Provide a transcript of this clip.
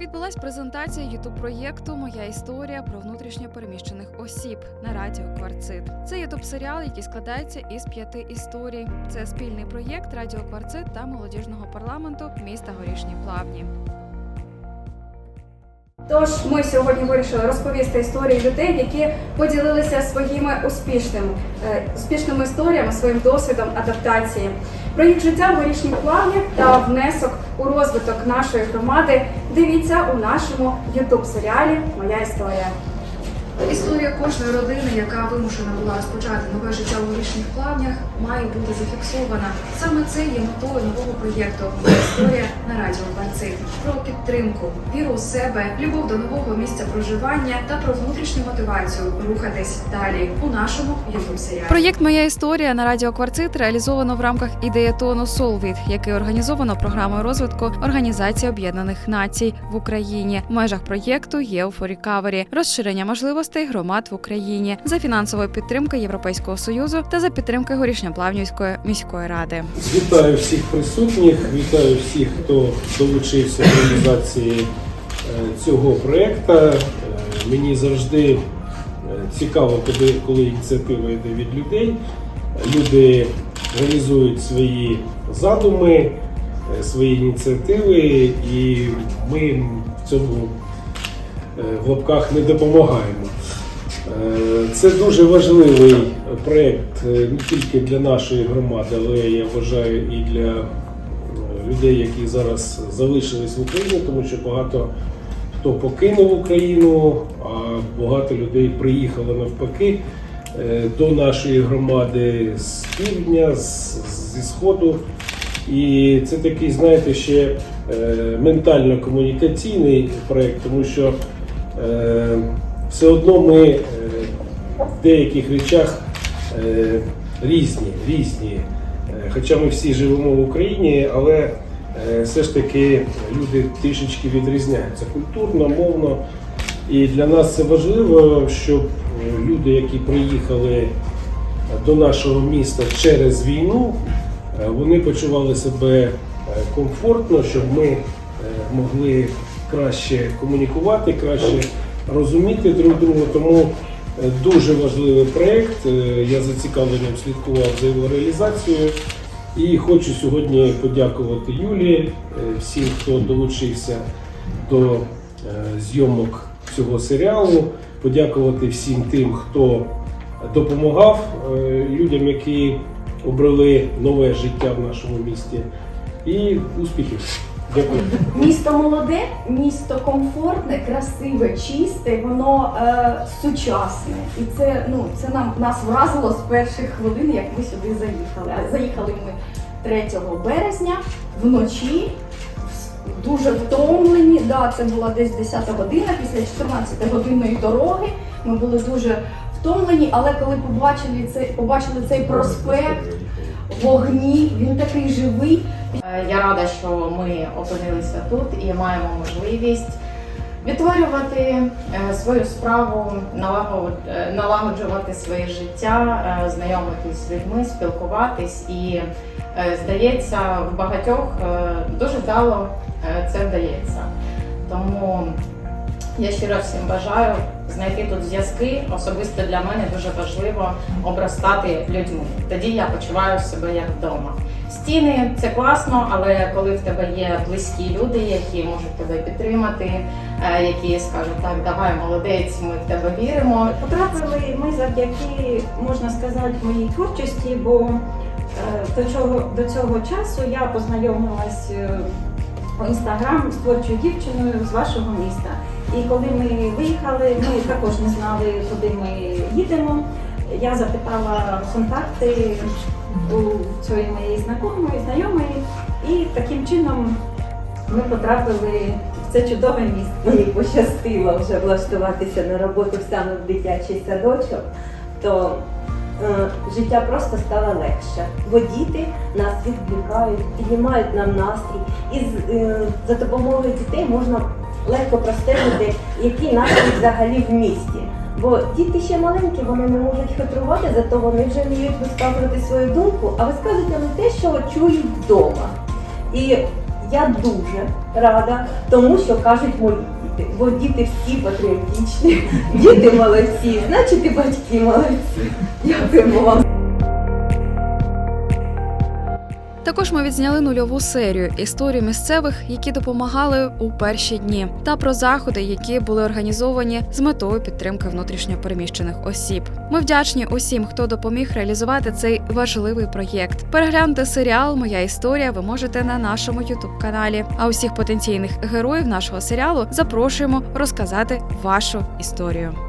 Відбулась презентація ютуб проєкту Моя історія про внутрішньо переміщених осіб на радіо Кварцит. Це ютуб серіал, який складається із п'яти історій. Це спільний проєкт Радіо Кварцит та молодіжного парламенту міста Горішні Плавні. Тож ми сьогодні вирішили розповісти історії людей, які поділилися своїми успішними, е, успішними історіями, своїм досвідом адаптації, про їх життя в горішніх плавнях та внесок у розвиток нашої громади. Дивіться у нашому ютуб серіалі Моя історія. Історія кожної родини, яка вимушена була розпочати нове життя у горішніх плавнях, має бути зафіксована. Саме це є метою нового проєкту «Моя історія на радіо Кварцит. Про підтримку, віру у себе, любов до нового місця проживання та про внутрішню мотивацію рухатись далі у нашому ютуб серіалі. Проєкт Моя історія на радіо Кварцит реалізовано в рамках ідеятону Солвіт, який організовано програмою розвитку Організації Об'єднаних Націй в Україні. В межах проєкту є Recovery, розширення можливостей громад в Україні за фінансової підтримки Європейського союзу та за підтримки Горішньоплавнівської міської ради. Вітаю всіх присутніх, вітаю всіх, хто долучився до реалізації е, цього проєкту. Е, Мені завжди е, цікаво, коли, ініціатива йде від людей. Люди реалізують свої задуми, свої ініціативи, і ми в цьому в лапках не допомагаємо. Е, Це дуже важливий проєкт е, не тільки для нашої громади, але я вважаю і для е, людей, які зараз залишились в Україні, тому що багато хто покинув Україну, а багато людей приїхало навпаки до нашої громади з півдня, зі сходу. І це такий, знаєте, ще е, ментально-комунікаційний проєкт, тому що все одно ми в деяких речах е, різні, різні. Е, Хоча ми всі живемо в Україні, але е, все ж таки люди трішечки відрізняються культурно, мовно. І для нас це важливо, щоб люди, які приїхали до нашого міста через війну, вони почували себе комфортно, щоб ми могли краще комунікувати, краще розуміти друг друга. Тому дуже важливий проєкт. Е, Я зацікавленням слідкував за його реалізацією. І хочу сьогодні подякувати Юлі, е, всім, хто долучився до е, зйомок цього серіалу, подякувати всім тим, хто допомагав е, людям, які обрали нове життя в нашому місті. І успіхів! Дякую. Місто молоде, місто комфортне, красиве, чисте, воно е, сучасне. І це, ну, це нам нас вразило з перших хвилин, як ми сюди заїхали. А заїхали ми 3 березня вночі, дуже втомлені. Да, це була десь 10 година, після 14 годинної дороги. Ми були дуже втомлені, але коли побачили цей, побачили цей проспект, вогні, він такий живий. Е, Я рада, що ми опинилися тут і маємо можливість відтворювати е, свою справу, е, налагоджувати своє життя, знайомитись з людьми, спілкуватись. І здається, в багатьох дуже вдало це вдається. Тому я щиро всім бажаю знайти тут зв'язки. Особисто для мене дуже важливо обростати людьми. Тоді я почуваю себе як вдома. Стіни це класно, але коли в тебе є близькі люди, які можуть тебе підтримати, е, які скажуть, так, давай, молодець, ми в тебе віримо. Потрапили ми завдяки, можна сказати, моїй творчості, бо е, до цього, до цього часу я познайомилась е, в інстаграм з творчою дівчиною з вашого міста. І коли ми виїхали, ми також не знали, куди ми їдемо. Я запитала контакти у цієї моєї знайомої, знайомої, і таким чином ми потрапили в це чудове місто. Мені пощастило вже влаштуватися на роботу саме в дитячий садочок, то е, життя просто стало легше. Бо діти нас відвлікають, піднімають нам настрій. І з, е, за допомогою дітей можна легко простежити, який настрій взагалі в місті. Бо діти ще маленькі, вони не можуть хитрувати, зато вони вже вміють висказувати свою думку, а висказують вони те, що чують вдома. І Я дуже рада, тому що кажуть мої діти. Бо діти всі патріотичні, діти молодці, значить і батьки молодці. Дякуємо вам. Також ми відзняли нульову серію історію місцевих, які допомагали у перші дні, та про заходи, які були організовані з метою підтримки внутрішньопереміщених осіб. Ми вдячні усім, хто допоміг реалізувати цей важливий проєкт. Переглянути серіал Моя історія ви можете на нашому ютуб каналі. А усіх потенційних героїв нашого серіалу запрошуємо розказати вашу історію.